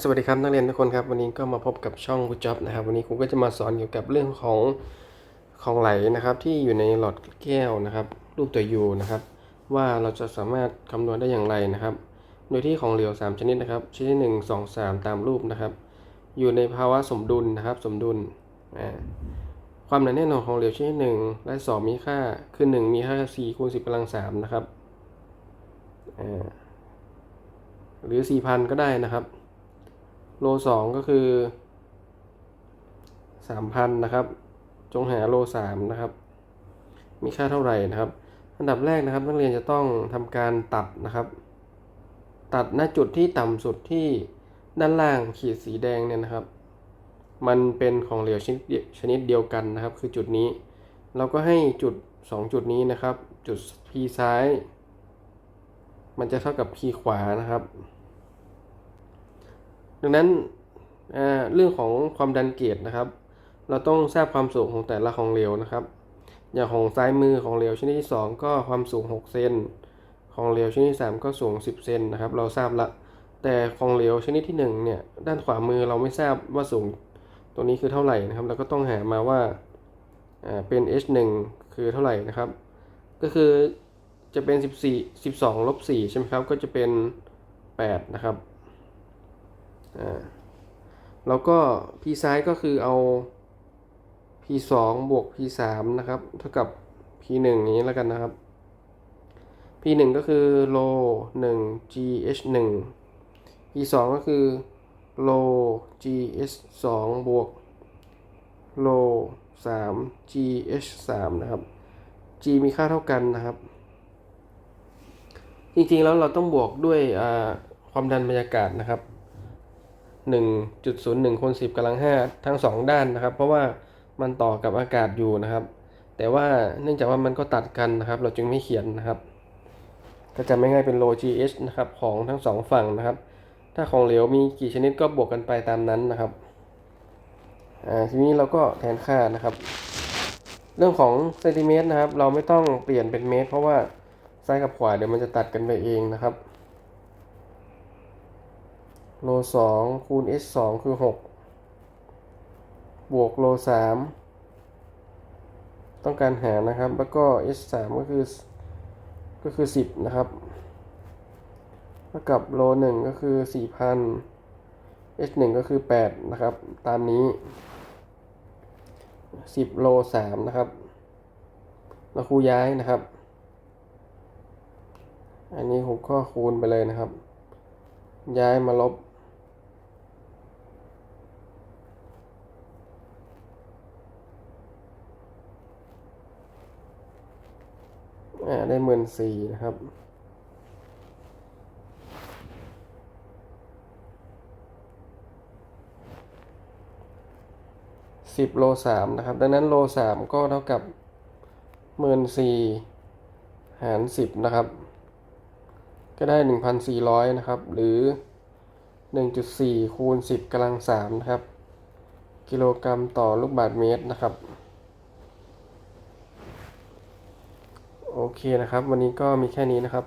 สวัสดีครับนักเรียนทุกคนครับวันนี้ก็มาพบกับช่องกูจ็อบนะครับ วันนี้ครูก็จะมาสอนเกี่ยวกับเรื่องของของไหลนะครับ ที่อยู่ในหลอดแก้วนะครับ รูปตัวยูนะครับ ว่าเราจะสามารถคำนวณได้อย่างไรนะครับ โดยที่ของเหลว 3 ชนิดนะครับชนิด1 2 3 ตามรูปนะครับ อยู่ในภาวะสมดุลนะครับ สมดุลความหนาแน่นอนของเหลวชนิด1และ 2 มีค่าคือ 1 มีค่า4คูณ10กำลัง3นะครับหรือ 4,000 ก็ได้นะครับ โลสองก็คือสามพันนะครับ จงหาโลสามนะครับ มีค่าเท่าไหร่นะครับ อันดับแรกนะครับ นักเรียนจะต้องทำการตัดนะครับ ตัดหน้าจุดที่ต่ำสุดที่ด้านล่างขีดสีแดงเนี่ยนะครับ มันเป็นของเหลวชนิดเดียวชนิดเดียวกันนะครับ คือจุดนี้ เราก็ให้จุด 2 จุดนี้นะครับ จุด P ซ้าย มันจะเท่ากับ P ขวานะครับ ดังนั้นเรื่องของความดันเกตนะครับ เราต้องทราบความสูงของแต่ละของเหลวนะครับ อย่างของซ้ายมือของเหลวชนิดที่ 2 ก็ความสูง 6 เซนของเหลวชนิดที่ 3 ก็สูง 10 เซนนะครับ เราทราบละ แต่ของเหลวชนิดที่1เนี่ยด้านขวามือเราไม่ทราบว่าสูงตรงนี้คือเท่าไหร่นะครับ เราก็ต้องหามาว่าอ่าเป็น h 1คือเท่าไหร่นะครับ ก็คือจะเป็น 14 12ลบ4ใช่ไหมครับ ก็จะเป็น 8 นะครับ อ่าแล้วก็ p ซ้ายก็คือเอา p 2บวก p 3นะครับเท่ากับ p 1อย่างนี้แล้วกันนะครับ p 1ก็คือโล1 g h 1 p 2ก็คือโล g h 2บวกโล3 g h 3นะครับ g มีค่าเท่ากันนะครับ จริงๆแล้วเราต้องบวกด้วยความดันบรรยากาศนะครับ 1.01คูณ10กำลัง5ทั้ง 2 ด้านนะครับ เพราะว่ามันต่อกับอากาศอยู่นะครับ แต่ว่าเนื่องจากว่ามันก็ตัดกันนะครับ เราจึงไม่เขียนนะครับ ก็จะไม่ง่ายเป็นโล GH นะครับของทั้งสองฝั่งนะครับ ถ้าของเหลวมีกี่ชนิดก็บวกกันไปตามนั้นนะครับอ่าทีนี้เราก็แทนค่านะครับ เรื่องของเซนติเมตรนะครับ เราไม่ต้องเปลี่ยนเป็นเมตร เพราะว่าซ้ายกับขวาเดี๋ยวมันจะตัดกันไปเองนะครับ โลสองคูณ h สองคือหกบวกโลสามต้องการหานะครับ แล้วก็ h สามก็คือก็คือสิบนะครับเท่ากับโลหนึ่งก็คือสี่พัน h หนึ่งก็คือแปดนะครับ ตามนี้สิบโลสามนะครับเราคูย้ายนะครับ อันนี้ผมก็คูณไปเลยนะครับ ย้ายมาลบ อ่าได้หมื่นสี่นะครับ สิบโลสามนะครับ ดังนั้นโลสามก็เท่ากับหมื่นสี่หารสิบนะครับ ก็ได้หนึ่งพันสี่ร้อยนะครับ หรือหนึ่งจุดสี่คูณสิบกำลังสามนะครับ กิโลกรัมต่อลูกบาศก์เมตรนะครับ โอเคนะครับ วันนี้ก็มีแค่นี้นะครับ